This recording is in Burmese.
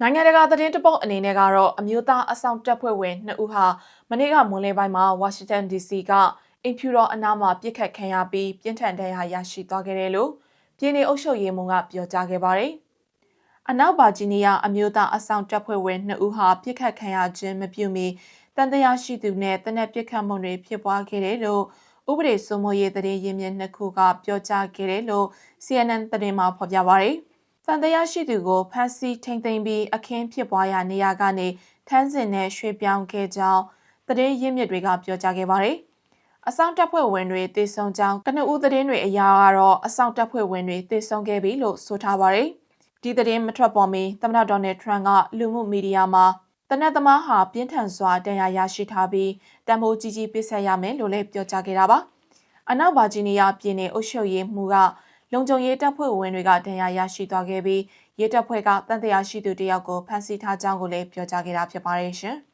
နိုင်ငံတကာသတင်းတပုတ်အနေနဲ့ကတော့အမျိုးသားအဆောင်တပ်ဖွဲ့ဝင်2ဦးဟာမနေ့ကမွန်းလယ်ပိုင်းမှာဝါရှင်တန် DC ကအင်ဖြူတော်အနားမှာပြစ်ခတ်ခံရပြီးပြင်းထန်ဒဏ်ရာရရှိသွားခဲ့တယ်လို့ပြည်내အုပ်ချုပ်ရေးမှူးကပြောကြားခဲ့ပါတယ်။အနောက်ဗာဂျီးနီးယားအမျိုးသားအဆောင်တပ်ဖွဲ့ဝင်2ဦးဟာပြစ်ခတ်ခံရခြင်းမပြုမီတန်တရားရှိသူနဲ့တနက်ပြစ်ခတ်မှုတွေဖြစ်ပွားခဲ့တယ်လို့ဥပဒေစိုးမိုးရေးသတင်းရင်းမြစ်နှစ်ခုကပြောကြားခဲ့တယ်လို့ CNN သတင်းမှာဖော်ပြပါတယ်။ တန်တရားရှိသူကိုဖမ်းဆီးထိန်သိမ်းပြီးအခင်းဖြစ်ပွားရာနေရာကနေထန်းစင်နဲ့ရွှေ့ပြောင်းခဲ့ကြောင်းသတင်းရင်းမြစ်တွေကပြောကြားခဲ့ပါတယ်။အဆောင်တပ်ဖွဲ့ဝင်တွေတေဆုံကြောင်းကနဦးသတင်းတွေအရကတော့အဆောင်တပ်ဖွဲ့ဝင်တွေတေဆုံခဲ့ပြီလို့ဆိုထားပါတယ်။ဒီသတင်းမထွက်ပေါ်မီသမ္မတဒေါ်နယ်ထရန့်ကလူမှုမီဒီယာမှာတနက်သမားဟာပြင်းထန်စွာတန်ရာရရှိထားပြီးတံမိုးကြီးကြီးပြစ်ဆက်ရမယ်လို့လည်းပြောကြားခဲ့တာပါ။အနောက်ဗာဂျီးနီးယားပြည်နယ်အုပ်ချုပ်ရေးမှူးက လုံခြုံရေးတပ်ဖွဲ့ဝင်တွေကဒဏ်ရာရရှိသွားခဲ့ပြီးရဲတပ်ဖွဲ့ကတန်တရားရှိသူတယောက်ကိုဖမ်းဆီးထားကြောင်းကိုလည်းပြောကြားခဲ့တာဖြစ်ပါတယ်ရှင်။